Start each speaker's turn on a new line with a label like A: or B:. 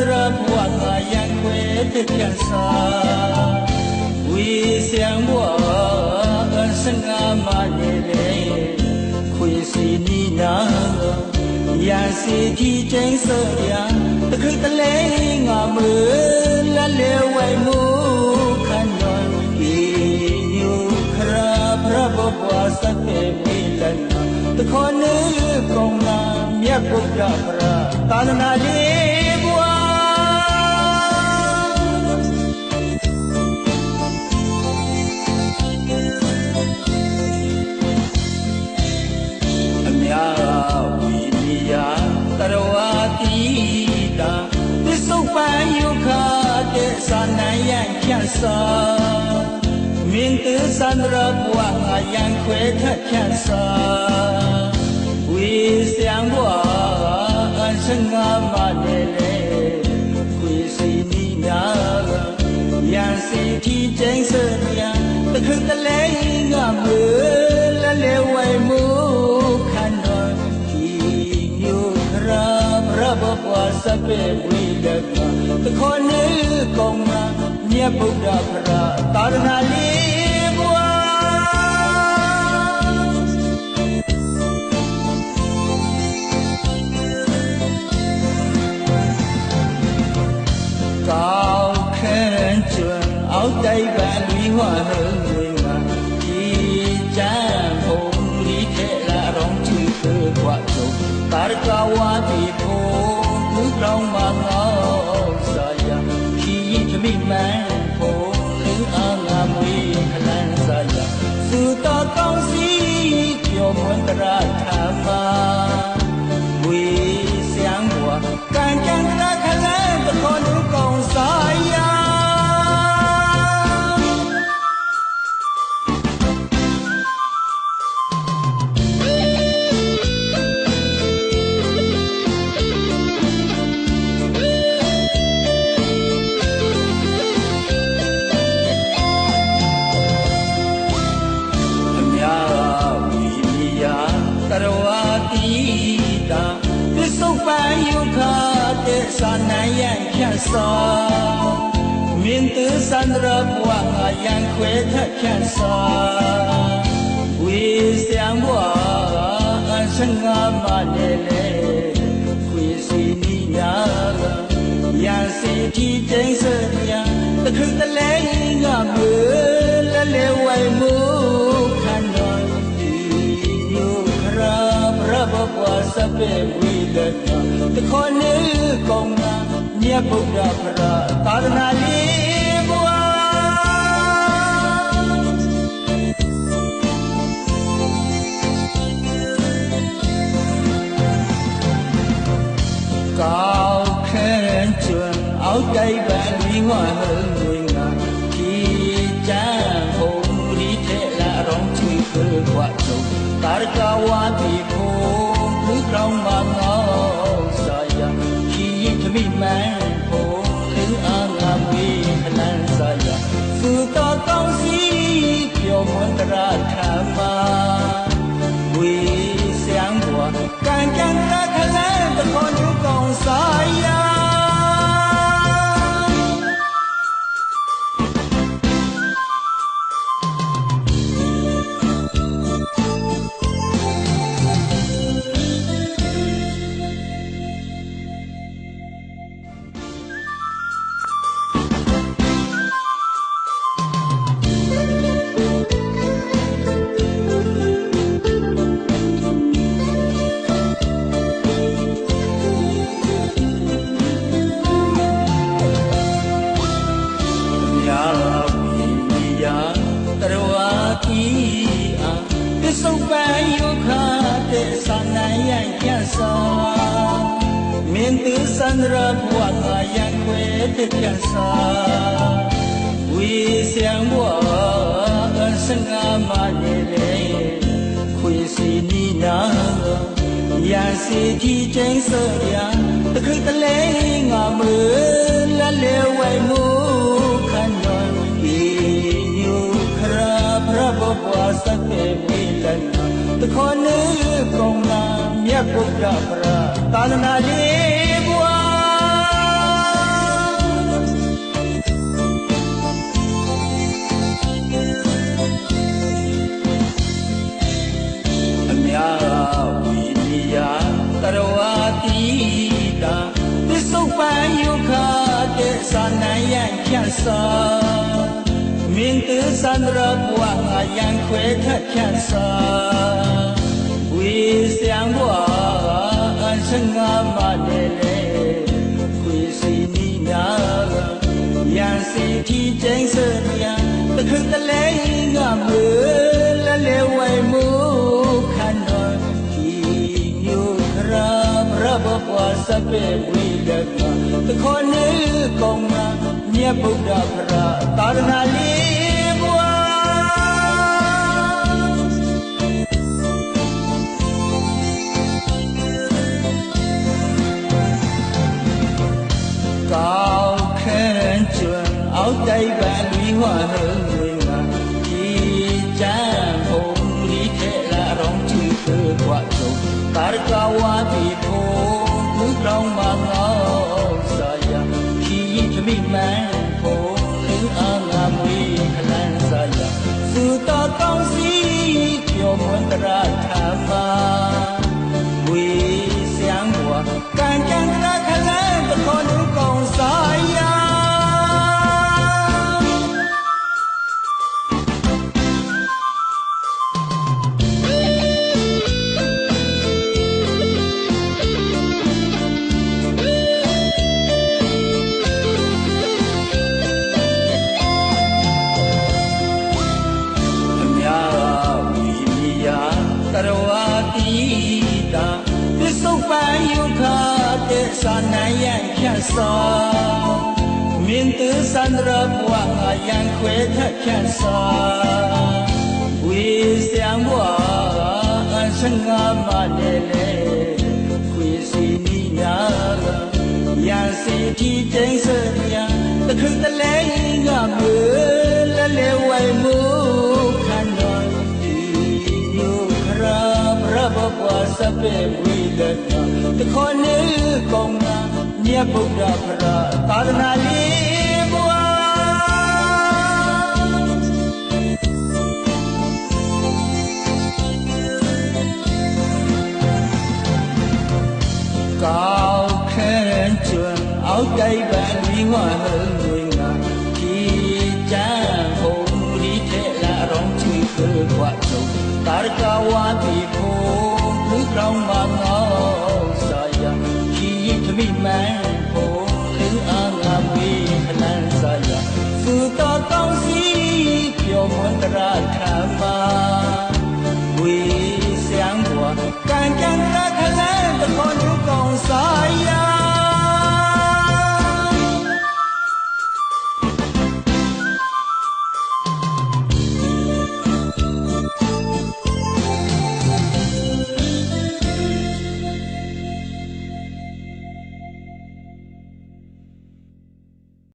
A: န္ဒရာဘဝငါရန်ခွဲတဲ့ပြန်စာဝီဆံဘဝအစငါမနေလေခွေစီနီနာရန်စီတီချင်းစရံတခိတလဲငါမလလဲဝဲမှုခန္ဓာဒီညုခရာဘရဘဘဝစတဲ့မီလနာ စာမင်းသသန္တရဘဝငါယံခွဲထက်ဖြတ်စာဝိစံဘဝအစငါမနေလေခွေစီနီနာယံစီတီကျင်းစရံတခတလဲငါမလလဲဝဲမှုခန္ဓာဒီမျိုးခရာဘရဘဘဝစပေဝိဒကတခေါ်နေကောင်းနာ မြတ်ဗုဒ္ဓဖရာသာသနာလေးဘဝကောင်းခဲကျွန်းအောက်တိုက်ပန်လူဟွာလုံး ပြောမွန်တရာထာမာဝေ တဲ့သာနံယံဖြတ်စာမင်းသသန္တရဘဝငါယံခွဲထက်ဖြတ်စာဝေစံဘဝအစငါမနေလေခွေစီနီနာယံစီတီကျ ကောင်းနာမြတ်ဗုဒ္ဓဖရာသာသနာလေးဘဝကောင်းခဲကျွန်းအောက်တိုက်ပန်ဒီဝလုံး မွ င်းသသန္တရဘဝငါယံခွဲတဲ့ကျန်စာဝိစံဘဝအစငါမနေလေခွေစီနီနာယံစီတီကျင်းစရံတခိတလဲငါမလလဲဝဲမှုခန္ဓာဒီညုခရာဘရဘဘဝစတဲ့မီလနာတခေါ်နေကောင်းနာမြတ်ဗုဒ္ဓဖရာသာသနာလေး စန္ဒရဘဝငါရန်ခွဲခတ်ဖြတ်စာဝေစံဘဝအန်စငါမလည်းလေခွေစီနီနာရန်စီတီကျင်းစရန်တခတလဲငါမေလလဲဝိုင်မှုခန္ဓာဒီမျိုးခရာဘရဘဘဝစပေဝိဒကတခေါ်နေကောင်းနာမြတ်ဗုဒ္ဓဖရာသာရဏလေး န်းအောက်တိုက်ပန်ပြီးဟွာလုံးဝင်မှာဒီချမ်းဖုံဒီထဲလာရော တဲ့စာနိုင်ရန်ဖြတ်စာမင်း tử စန္ဒရဘဝငါရန်ခွဲထက်ဖြတ်စာဝေစံဘဝအန်စငါမလည်းလေခွေစီနီညာရန်စီတီကျင်း ပဲဝိလက်ကတခေါ်နေကောင်းတာမြတ်ဗုဒ္ဓဗရာသာသနာလေးဘွာကောင်းခဲကျွန်းအောက်တိုက်ပန်ဒီဝါလုံးဝင်ငါခီချမ်းဘုံဒီထဲလာရောင်းချီခွာချုပ်တာကဝါပီ ငေါစာယขี